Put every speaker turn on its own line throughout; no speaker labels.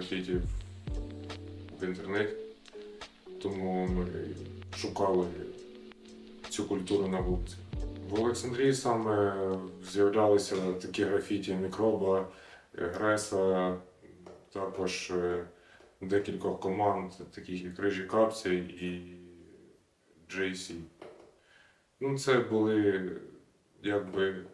графіті в- інтернеті, тому ми шукали цю культуру на вулиці. В Олександрії саме з'являлися такі графіті мікроба, Греса, також е, декількох команд, таких як Рижі Капці і JC. Ну, це були якби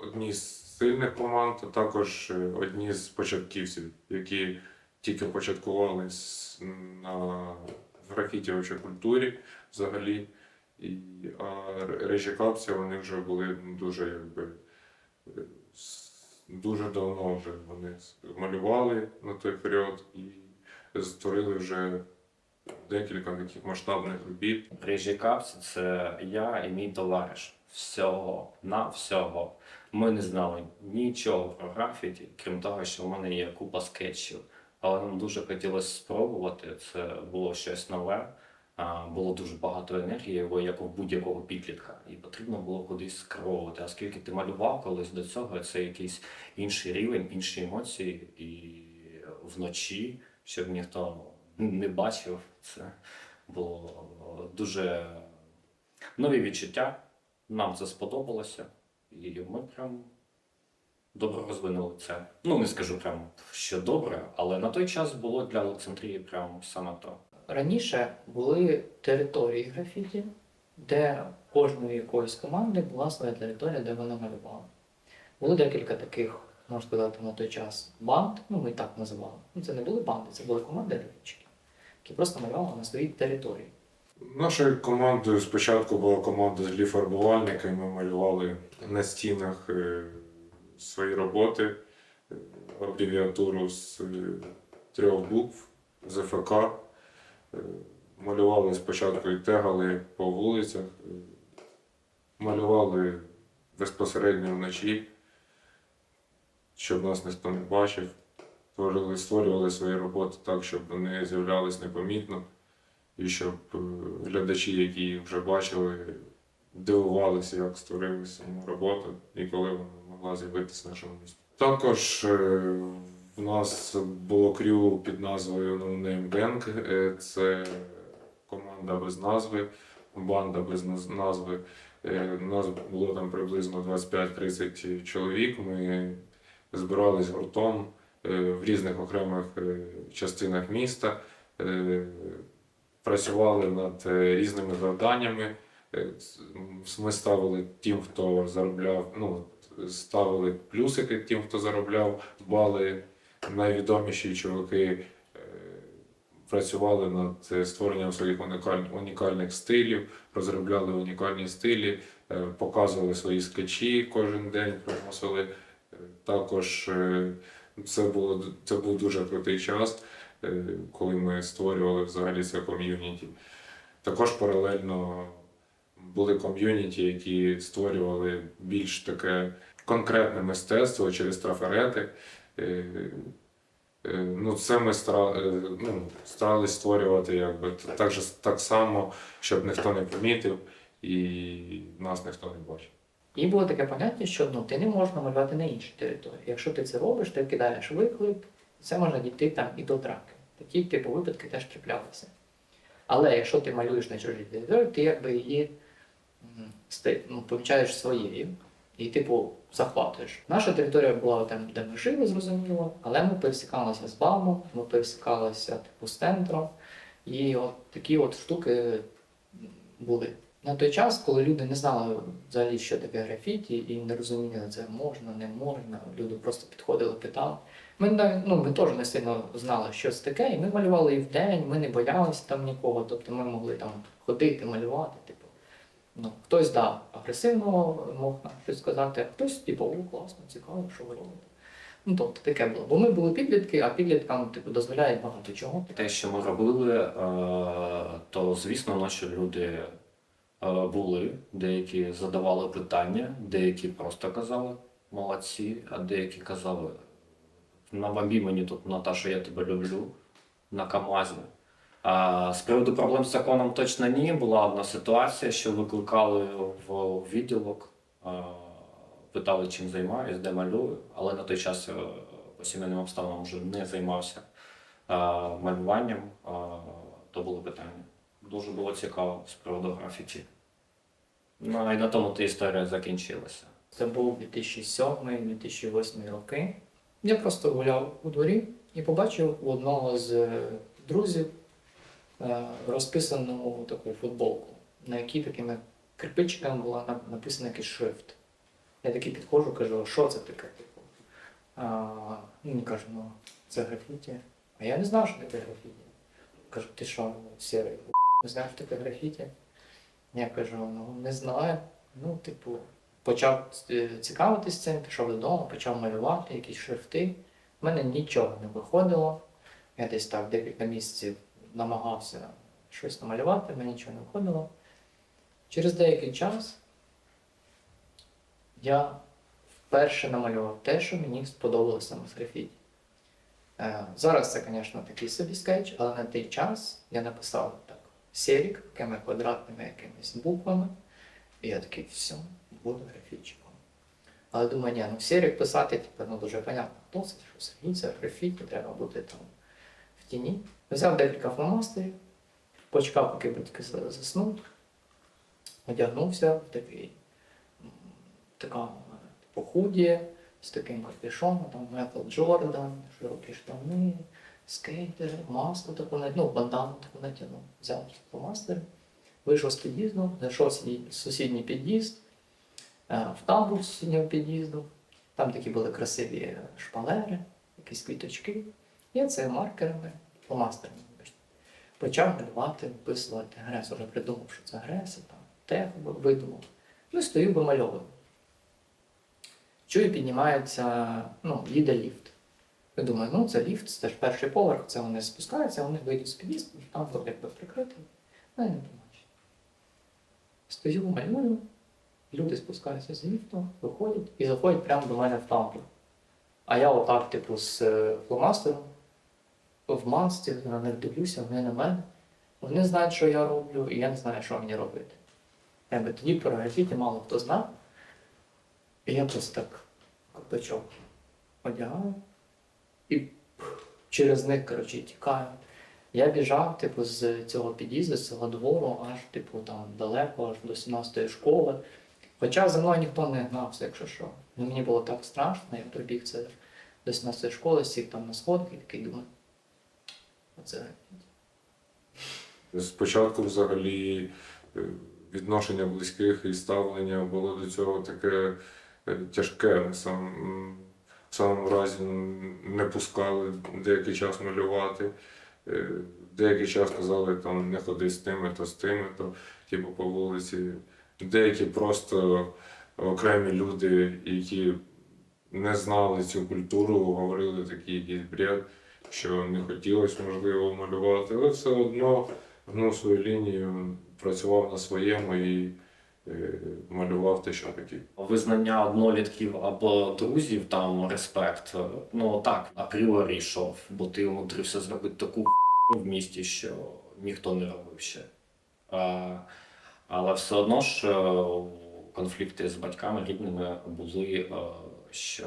одні з сильних команд, а також е, одні з початківців, які тільки початкували с- на графіті вообще культурі взагалі. І, а режі капці вони вже були дуже якби дуже давно вже вони малювали на той період і створили вже декілька таких масштабних робіт.
Рижі капці це я і мій товариш. Всього на всього. Ми не знали нічого про графіті, крім того, що в мене є купа скетчів. Але нам дуже хотілося спробувати. Це було щось нове. Було дуже багато енергії, як у будь-якого підлітка, і потрібно було кудись скеровувати. А оскільки ти малював колись до цього, це якийсь інший рівень, інші емоції, і вночі, щоб ніхто не бачив, це було дуже нові відчуття. Нам це сподобалося, і ми прям добре розвинули це. Ну, не скажу прям, що добре, але на той час було для Олександрії прям саме то.
Раніше були території графіті, де кожної якоїсь команди була своя територія, де вона малювала. Було декілька таких, можна сказати, на той час банд, ну ми так називали. Ну, це не були банди, це були команди графічки, які просто малювали на своїй території.
Нашою командою спочатку була команда з фарбувальника, і ми малювали на стінах е, свої роботи, е, абревіатуру з е, трьох букв ЗФК. Е, Малювали спочатку і тегали по вулицях, малювали безпосередньо вночі, щоб нас ніхто не бачив. Створили, створювали свої роботи так, щоб вони з'являлись непомітно і щоб глядачі, які їх вже бачили, дивувалися, як створили саму роботу і коли вона могла з'явитися в нашому місті. Також е, в нас було крю під назвою No Name Gang. Е, Це команда без назви, банда без назви. Е, Нас було там приблизно 25-30 чоловік. Ми збирались гуртом в різних окремих частинах міста. Працювали над різними завданнями. Ми ставили тим, хто заробляв, ну, ставили плюсики тим, хто заробляв бали. Найвідоміші чуваки е, працювали над е, створенням своїх унікальних стилів, розробляли унікальні стилі, е, показували свої скетчі кожен день, приносили. Також це, було, це був дуже крутий час коли ми створювали взагалі це ком'юніті. Також паралельно були ком'юніті, які створювали більш таке конкретне мистецтво через трафарети. Е, е, Ну, це ми е, ну, старались створювати якби, так, же, так само, щоб ніхто не помітив і нас ніхто не бачив.
І було таке поняття, що ну, ти не можеш намалювати на іншій території. Якщо ти це робиш, ти кидаєш виклик, це може дійти там і до драки. Такі типу випадки теж траплялися. Але якщо ти малюєш на чужій території, ти якби її м, ну, помічаєш своєю і, типу, захватуєш. Наша територія була там, де ми жили, зрозуміло, але ми пересікалися з БАМом, ми пересікалися типу, з центром. І от такі от штуки були. На той час, коли люди не знали взагалі, що таке графіті, і не розуміли, це можна, не можна, люди просто підходили, питали. Ми, навіть- ну, ми теж не сильно знали, що це таке, і ми малювали і вдень, ми не боялися там нікого, тобто ми могли там ходити, малювати. Ну, хтось да, агресивно мог нам щось сказати, а хтось, типу, класно, цікаво, що ви робите. Ну, тобто таке було. Бо ми були підлітки, а підліткам типу, дозволяють багато чого.
Те, що ми робили, е, то звісно, наші люди е, були, деякі задавали питання, деякі просто казали молодці, а деякі казали навамбі мені тут Наташа, я тебе люблю на Камазі. З приводу проблем з законом точно ні. Була одна ситуація, що викликали в відділок, питали, чим займаюсь, де малюю, але на той час е, по сімейним обставинам вже не займався малюванням, то було питання. Дуже було цікаво з приводу графіті. Ну і на тому та історія закінчилася.
Це був 2007-2008 роки. Я просто гуляв у дворі і побачив у одного з е, друзів розписану таку футболку, на якій такими кирпичиками була на- написано якийсь шрифт. Я такий підходжу, кажу, що це таке? А, він каже, ну це графіті. А я не знав, що таке графіті. Кажу, ти що, сірий, не знаєш, що таке графіті? Я кажу, ну не знаю. Ну, типу, почав е, цікавитись цим, пішов додому, почав малювати якісь шрифти. У мене нічого не виходило. Я десь так декілька місяців намагався щось намалювати, в мене нічого не виходило. Через деякий час я вперше намалював те, що мені сподобалося з графіті. Е, Зараз це, звісно, такий собі скетч, але на той час я написав так серік, такими квадратними якимись буквами. І я такий, все, буду графітчиком. Але думаю, ні, ну серік писати, типу, ну дуже понятно, це, що Сергій, це графіті, треба бути там в. Взяв декілька фломастерів, почекав, поки батьки за- заснуть, одягнувся в такий така е, типу, з таким капюшоном, там Метал Джордан, широкі штани, скейтери, масло таку, ну, бандану таку натягнув, взяв фломастери. Вийшов з під'їзду, зайшов сусідній під'їзд, е, в тамбур сусіднього під'їзду. Там такі були красиві шпалери, якісь квіточки. І це маркерами, фломастерами, вибачте, почав малювати, виписувати грес. Уже придумав, що це грес, і там тех видумав. Ну, і стою вимальовую. Чую, піднімається, ну, їде ліфт. Я думаю, ну це ліфт, це ж перший поверх, це вони спускаються, вони вийдуть з під'їзду, там якби прикритий. Ну, я не побачив. Стою, малюю, люди спускаються з ліфту, виходять і заходять прямо до мене в тамбур. А я отак, типу, з е, фломастером в масці, на них дивлюся, вони на мене. Вони знають, що я роблю, і я не знаю, що мені робити. Якби тоді про графіті мало хто знав. І я просто так копачок одягаю і через них, коротше, тікаю. Я біжав, типу, з цього під'їзду, з цього двору, аж, типу, там далеко, аж до 17-ї школи. Хоча за мною ніхто не гнався, якщо що. Ну, мені було так страшно, я прибіг це до 17-ї школи, сів там на сходки і такий думаю. Оце
Спочатку взагалі е, відношення близьких і ставлення було до цього таке е, тяжке. Сам, в самому разі не пускали деякий час малювати. Е, Деякий час казали, там не ходи з тими, то з тими, то типу по вулиці. Деякі просто окремі люди, які не знали цю культуру, говорили такий якийсь бред, що не хотілося, можливо, малювати, але все одно гнув свою лінію, працював на своєму і е, малював те, що хотів.
Визнання однолітків або друзів, там респект. Ну так, апріорі йшов, бо ти умудрився зробити таку в місті, що ніхто не робив ще. А, але все одно ж е, конфлікти з батьками рідними були, е, що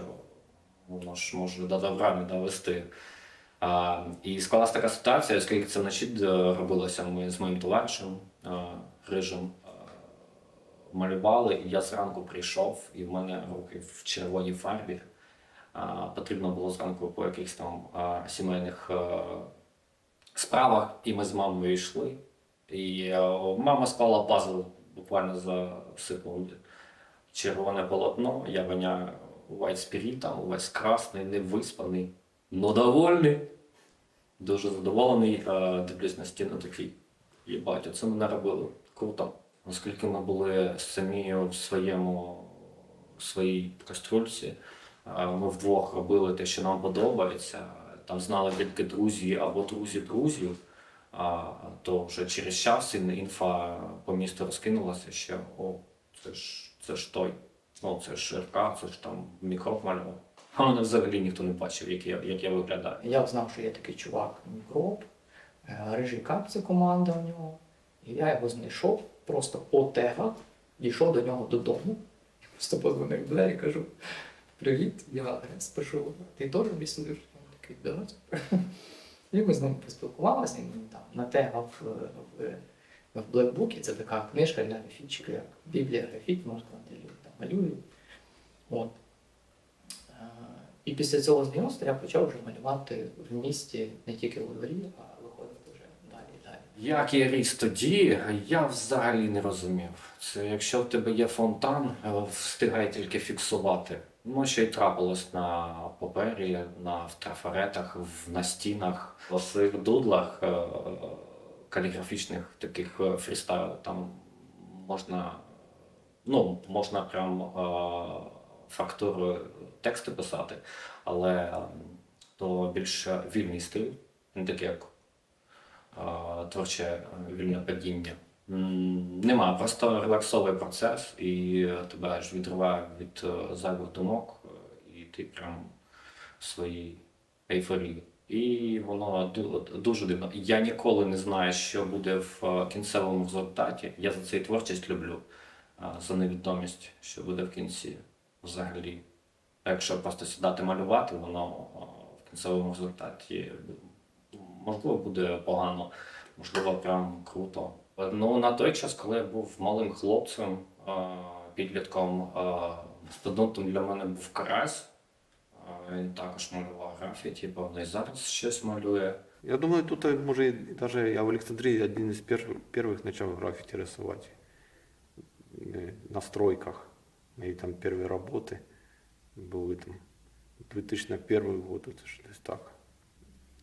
воно ж може до добра не довести. І склалася така ситуація, оскільки це вночі е, робилося ми з моїм товаришем е, Рижем. е, малювали, і я зранку прийшов, і в мене руки в червоній фарбі. Потрібно було зранку по якихось там сімейних справах, і ми з мамою йшли. І мама склала пазл буквально за секунди. Червоне полотно, я воняю увесь спірітом, увесь красний, невиспаний, но довольний. Дуже задоволений, дивлюсь на стіну такий. Єбать, оце ми наробили. Круто. Оскільки ми були самі в своєму в своїй каструльці, ми вдвох робили те, що нам подобається. Там знали тільки друзі або друзі друзів. То вже через час інфа по місту розкинулася, що о, це ж це ж той. Ну, це ж РК, це ж там мікроб малював. А мене взагалі ніхто не бачив, як я, як я виглядаю.
Я знав, що є такий чувак мікроб, е, рижий кап це команда у нього. І я його знайшов просто по тегах, дійшов до нього додому. Просто позвонив в двері кажу: Привіт, я пишу. Ти теж рисуєш? Він такий, да. І ми з ним поспілкувалися, і він там натегав е, в, в блекбукі, це така книжка для графітчиків, як Біблія графіт, можна там малюють. От. І після цього знайомства я почав вже малювати в місті не тільки у дворі, а виходити вже далі і далі.
Як я ріс тоді, я взагалі не розумів. Це якщо в тебе є фонтан, е, встигай тільки фіксувати. Ну, що й трапилось на папері, на в трафаретах, в, на стінах, в своїх дудлах е, каліграфічних таких е, фрістайл, там можна, ну, можна прям е, фактурою тексти писати, але е, то більш вільний стиль, не такий як творче е, вільне падіння. Нема, просто релаксовий процес, і тебе аж відриває від е, зайвих думок, е, і ти прям в своїй ейфорії. І воно дуже дивно. Я ніколи не знаю, що буде в е, кінцевому результаті. Я за і творчість люблю, за невідомість, що буде в кінці взагалі. А якщо просто сідати малювати, воно е, в кінцевому результаті можливо буде погано, можливо, прям круто. Ну на той час, коли я був малим хлопцем, е, підлітком, е, студентом для мене був Карась. Е, Він також малював графіті, певно, і зараз щось малює.
Я думаю, тут э, может и даже я в Александрии один из первых, первых начал граффити рисовать. Э, На стройках. Мои там первые работы були там 2001 год, это ж десь так.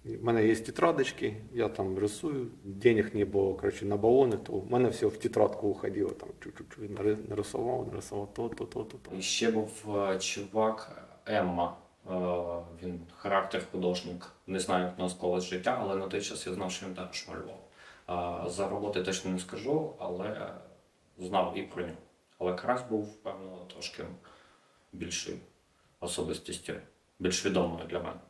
У мене є тетрадочки, я там рисую, денег не було, короче, на балони, то в мене все в тетрадку уходило, там чуть-чуть нари- нарисував, нарисував то, то, то, то, то.
І ще був е, чувак Емма. Е, Він характер художник. Не знаю, як у нас колись життя, але на той час я знав, що він також малював. Е, За роботи точно не скажу, але знав і про нього. Але Крас був, певно, трошки більшою особистістю, більш відомою для мене.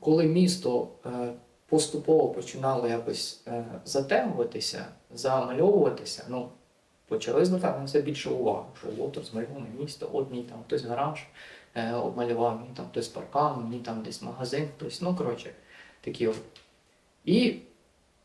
коли місто е, поступово починало якось е, затемнюватися, замальовуватися, ну, почали звертати на це більше уваги, що от розмальоване місто, от мій там хтось гараж е, обмалював, мій там хтось паркан, мій там десь магазин, хтось, ну коротше, такі от. І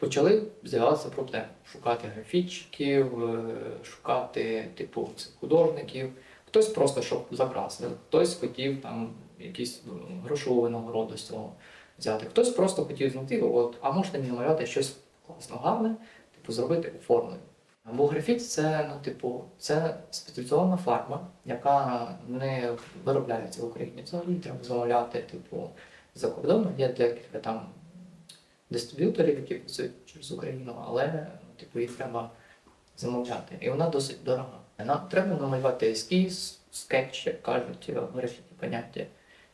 почали з'являтися проблеми. Шукати графітчиків, е, шукати типу цих художників. Хтось просто щоб закрасив, хтось хотів там якісь ну, грошову нагороду з цього взяти. Хтось просто хотів знайти, от, а можете мені малювати щось класно гарне, типу зробити оформлення. Бо графіт це, ну, типу, це спеціалізована фарба, яка не виробляється в Україні. Взагалі треба замовляти, типу, за кордоном. Є декілька там дистриб'юторів, які працюють через Україну, але типу, їх треба замовляти. І вона досить дорога. Нам треба намалювати ескіз, скетч, як кажуть в графіті поняття,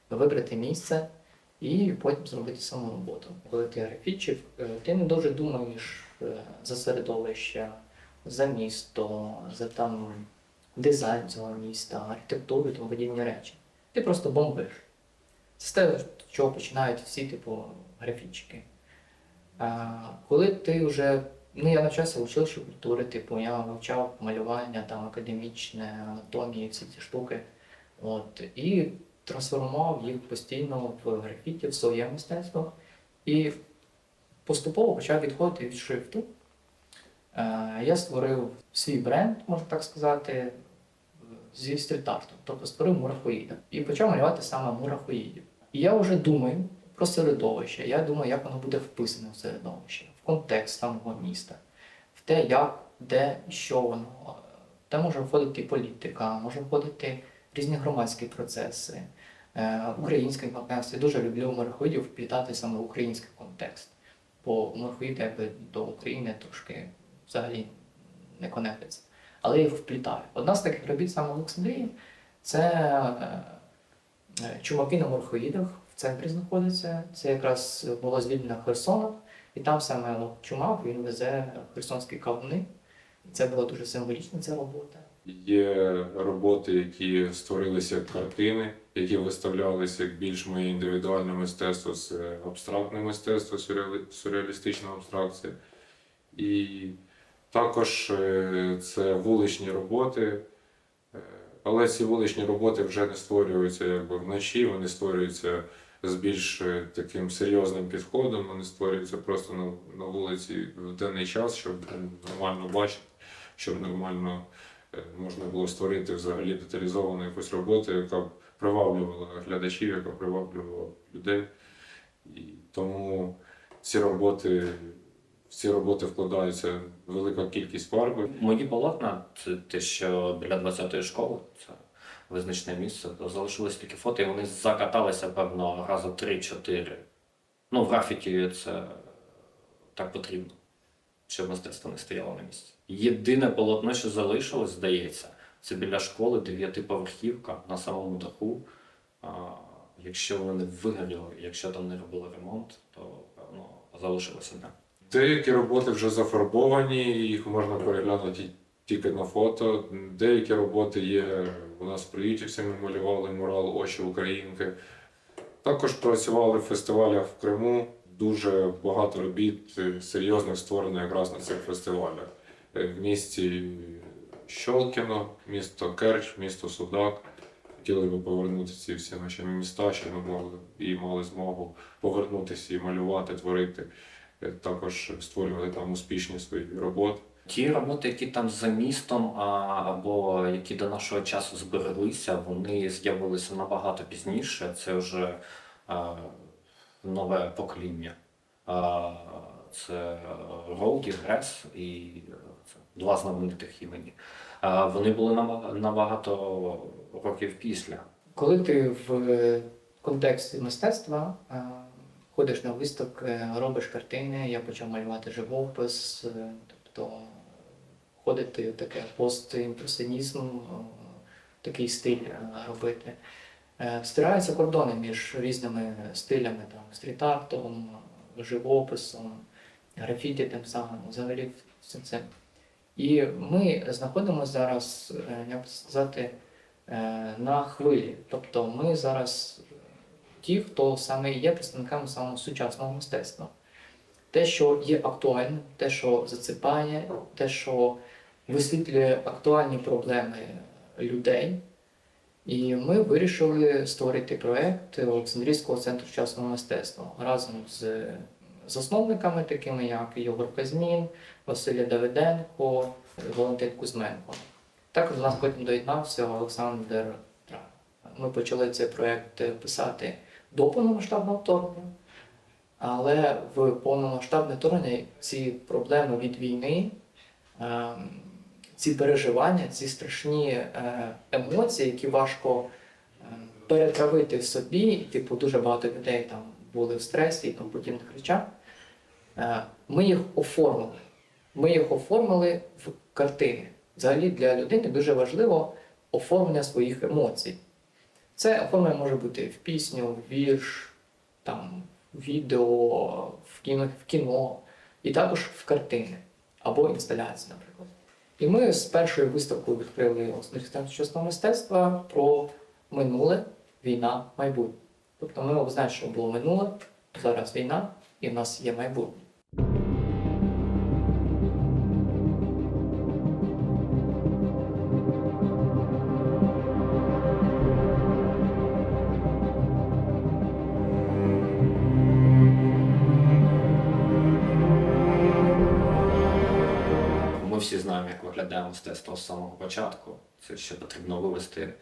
вибрати місце і потім зробити саму роботу. Коли ти графітчик, е, ти не дуже думаєш е, за середовище, за місто, за там дизайн цього міста, архітектуру і тому подібні речі. Ти просто бомбиш. Це з те, з чого починають всі, типу, графітчики. Коли ти вже Ну, я навчався в училищі культури, типу, я вивчав малювання, там, академічне, анатомії, всі ці штуки. От, і трансформував їх постійно в графіті, в своє мистецтво. І поступово почав відходити від шрифту. Е, я створив свій бренд, можна так сказати, зі стріт-арту, тобто створив мурахоїда. І почав малювати саме мурахоїдів. І я вже думаю про середовище, я думаю, як воно буде вписане в середовище, в контекст самого міста, в те, як, де що воно. Де може входити політика, може входити різні громадські процеси, е, український контекст. Я дуже люблю морахоїдів вплітати саме в український контекст. Бо морахоїди якби до України трошки взагалі не конектиться. Але я їх вплітаю. Одна з таких робіт саме в Олександрії це е, е, чумаки на морхоїдах центрі знаходиться. Це якраз було звільнено Херсоном, і там саме от, чумак він везе херсонські кавуни. Це була дуже символічна ця робота.
Є роботи, які створилися як картини, які виставлялися як більш моє індивідуальне мистецтво, це абстрактне мистецтво, сюрреалістична абстракція. І також е, це вуличні роботи, е, Але ці вуличні роботи вже не створюються якби вночі, вони створюються з більш е, таким серйозним підходом, вони створюються просто на, на вулиці в денний час, щоб нормально бачити, щоб нормально е, можна було створити взагалі деталізовану якусь роботу, яка б приваблювала глядачів, яка приваблювала людей. І тому ці роботи, в ці роботи вкладається велика кількість фарби.
Мої полотна це те, що біля 20-ї школи, це визначне місце. Залишились такі фото, і вони закаталися, певно, разу 3-4. Ну, в графіті це так потрібно, щоб мистецтво не стояло на місці. Єдине полотно, що залишилось, здається, це біля школи дев'ятиповерхівка на самому даху. Якщо вони не вигоріли, якщо там не робили ремонт, то певно залишилося не.
Деякі роботи вже зафарбовані, їх можна переглянути тільки на фото. Деякі роботи є у нас в Приютівці, ми малювали мурал Очі Українки. Також працювали в фестивалях в Криму. Дуже багато робіт е, серйозних створено якраз на цих фестивалях. Е, В місті Щолкіно, місто Керч, місто Судак. Хотіли би повернути ці всі наші міста, щоб ми могли і мали змогу повернутися і малювати, творити. Е, Також створювали там успішні свої роботи.
Ті роботи, які там за містом, або які до нашого часу збереглися, вони з'явилися набагато пізніше. Це вже нове покоління. Це Роуді, Грес і е, два знаменитих імені. Вони були набага- набагато років після.
Коли ти в е, контексті мистецтва е, ходиш на виставки, робиш картини, я почав малювати живопис, е, тобто ходити таке постімпресіонізм, е, такий стиль е, робити. Е, Стираються кордони між різними стилями, там, стріт-артом, живописом, графіті тим самим, взагалі все це. І ми знаходимося зараз, як сказати, на хвилі. Тобто ми зараз ті, хто саме є представниками самого сучасного мистецтва. Те, що є актуальним, те, що зацепає, те, що висвітлює актуальні проблеми людей. І ми вирішили створити проєкт Олександрійського центру сучасного мистецтва разом з засновниками, такими як Єгор Казмін, Василя Давиденко, Валентин Кузьменко. Також до нас потім доєднався Олександр Тра. Ми почали цей проєкт писати до повномасштабного вторгнення, але в повномасштабне вторгнення ці проблеми від війни, ем, ці переживання, ці страшні е, емоції, які важко ем, перетравити в собі, типу дуже багато людей там були в стресі і тому подібних речах. Е, Ми їх оформили. Ми їх оформили в картини. Взагалі для людини дуже важливо оформлення своїх емоцій. Це оформлення може бути в пісню, в вірш, там, відео, в кіно, в кіно, і також в картини або інсталяції, наприклад. І ми з першою виставкою відкрили університет сучасного мистецтва про минуле, війна, майбутнє. Тобто ми знаємо, що було минуле, зараз війна, і в нас є майбутнє.
Знаємо, як виглядає мистецтво з самого початку. Це ще потрібно вивести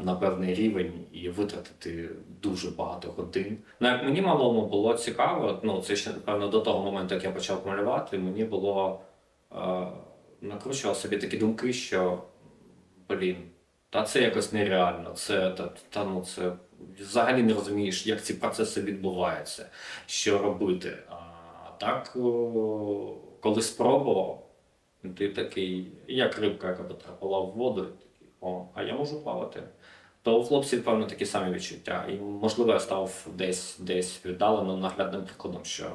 на певний рівень і витратити дуже багато годин. Ну, як мені малому було цікаво, ну це ще напевно до того моменту, як я почав малювати, мені було а, накручував собі такі думки, що блін, та це якось нереально. Це та, та ну це взагалі не розумієш, як ці процеси відбуваються, що робити. А так, коли спробував. Ти такий, як рибка, яка потрапила в воду, і такий, о, а я можу плавати. То у хлопців, певно, такі самі відчуття. І, можливо, я став десь десь віддалено наглядним прикладом, що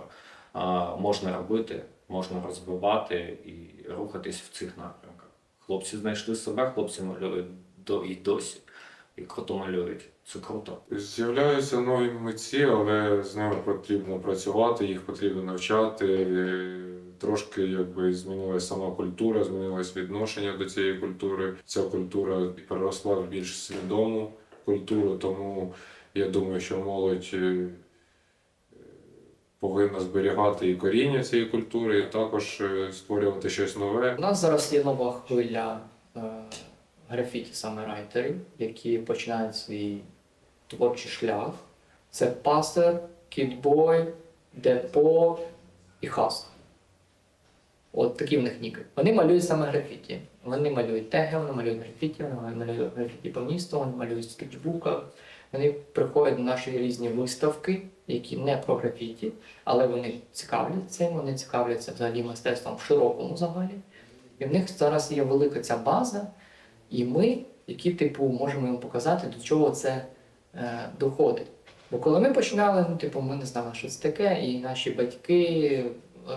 а, можна робити, можна розвивати і рухатись в цих напрямках. Хлопці знайшли себе, хлопці малюють до і досі, і круто малюють. Це круто.
З'являються нові митці, але з ними потрібно працювати, їх потрібно навчати. Трошки якби змінилася сама культура, змінилось відношення до цієї культури. Ця культура переросла в більш свідому культуру, тому я думаю, що молодь е, повинна зберігати і коріння цієї культури, і також е, створювати щось нове.
У нас зараз є нова хвиля е, графіті саме райтерів, які починають свій творчий шлях. Це Пастер, Кітбой, Депо і Хаст. От такі в них ніки. Вони малюють саме графіті. Вони малюють теги, вони малюють графіті, вони малюють графіті по місту, вони малюють в. Вони приходять на наші різні виставки, які не про графіті, але вони цікавляться цим, вони цікавляться взагалі мистецтвом в широкому загалі. І в них зараз є велика ця база, і ми, які типу, можемо їм показати, до чого це е, доходить. Бо коли ми починали, ну, типу, ми не знали, що це таке, і наші батьки,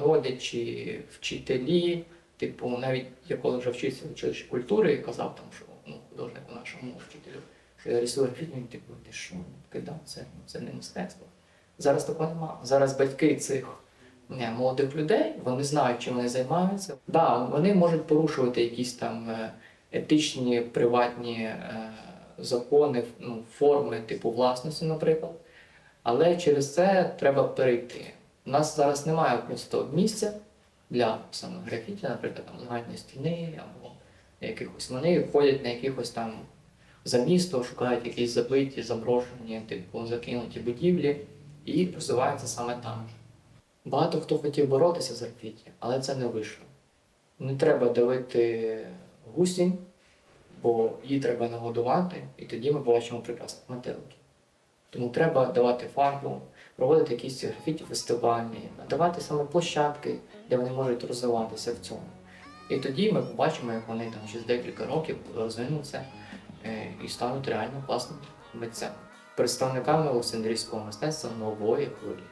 родичі, вчителі, типу, навіть я коли вже вчився в училищі культури і казав там, що ну, художнику нашому вчителю, що я рисую він типу, ти що, кидав, це, ну, це не мистецтво. Зараз такого немає. Зараз батьки цих не, молодих людей, вони знають, чим вони займаються. Да, вони можуть порушувати якісь там е, етичні, приватні е, закони, ну, форми типу власності, наприклад. Але через це треба перейти. У нас зараз немає просто місця для саме графіті, наприклад, там згадні стіни або якихось. Вони ходять на якихось там за місто, шукають якісь забиті, заброшені, типу закинуті будівлі і розвиваються саме там. Багато хто хотів боротися з графіті, але це не вийшло. Не треба давити гусінь, бо її треба нагодувати, і тоді ми побачимо прекрасних метеликів. Тому треба давати фарбу, проводити якісь графіті фестивалі, надавати саме площадки, де вони можуть розвиватися в цьому. І тоді ми побачимо, як вони там через декілька років розвинуться е, і стануть реально класними митцями, представниками Олександрійського мистецтва нової хвилі.